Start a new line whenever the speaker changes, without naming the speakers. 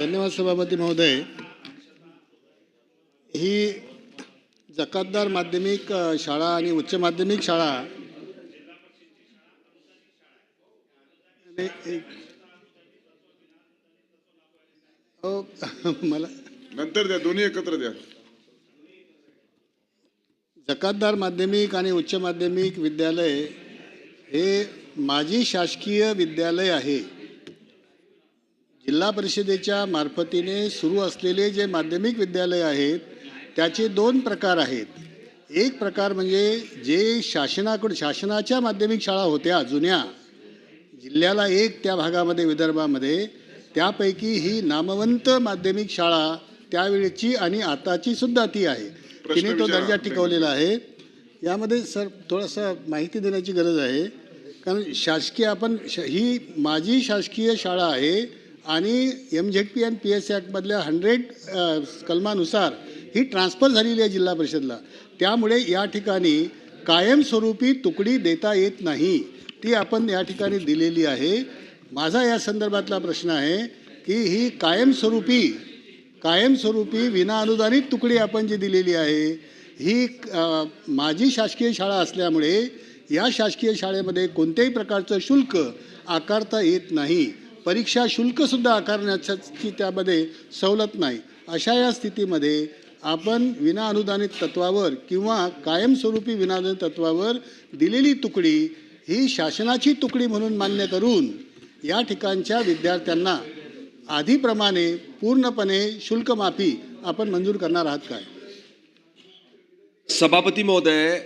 धन्यवाद सभापती महोदय. ही जकातदार माध्यमिक शाळा आणि उच्च माध्यमिक शाळा हो मला
नंतर द्या दोन्ही एकत्र द्या.
जकातदार माध्यमिक आणि उच्च माध्यमिक विद्यालय हे माजी शासकीय विद्यालय आहे. जिल्हा परिषदेच्या मार्फतीने सुरू असलेले जे माध्यमिक विद्यालय आहेत त्याचे दोन प्रकार आहेत. एक प्रकार म्हणजे जे शासनाकडून शासनाच्या माध्यमिक शाळा होत्या जुन्या जिल्ह्याला एक त्या भागामध्ये विदर्भामध्ये त्यापैकी ही नामवंत माध्यमिक शाळा त्यावेळेची आणि आताची सुद्धा ती आहे. तिने तो. दर्जा टिकवलेला आहे. यामध्ये सर थोडंसं माहिती देण्याची गरज आहे. कारण शासकीय आपण श ही माझी शासकीय शाळा आहे आणि एम झेड पी आणि पी एस ॲक्टमधल्या हंड्रेड कलमानुसार ही ट्रान्सफर झालेली आहे जिल्हा परिषदला. त्यामुळे या ठिकाणी कायमस्वरूपी तुकडी देता येत नाही ती आपण या ठिकाणी दिलेली आहे. माझा या संदर्भातला प्रश्न आहे की ही कायमस्वरूपी कायमस्वरूपी विनाअनुदानित तुकडी आपण जी दिलेली आहे ही माझी शासकीय शाळा असल्यामुळे या शासकीय शाळेमध्ये कोणत्याही प्रकारचं शुल्क आकारता येत नाही. परीक्षा शुल्कसुद्धा आकारण्याची त्यामध्ये सवलत नाही. अशा या स्थितीमध्ये आपण विनाअनुदानित तत्वावर किंवा कायमस्वरूपी विनाअनुदानित तत्वावर दिलेली तुकडी ही शासनाची तुकडी म्हणून मान्य करून या ठिकाणच्या विद्यार्थ्यांना आधीप्रमाणे पूर्णपणे शुल्कमाफी आपण मंजूर करणार आहात काय?
सभापती महोदय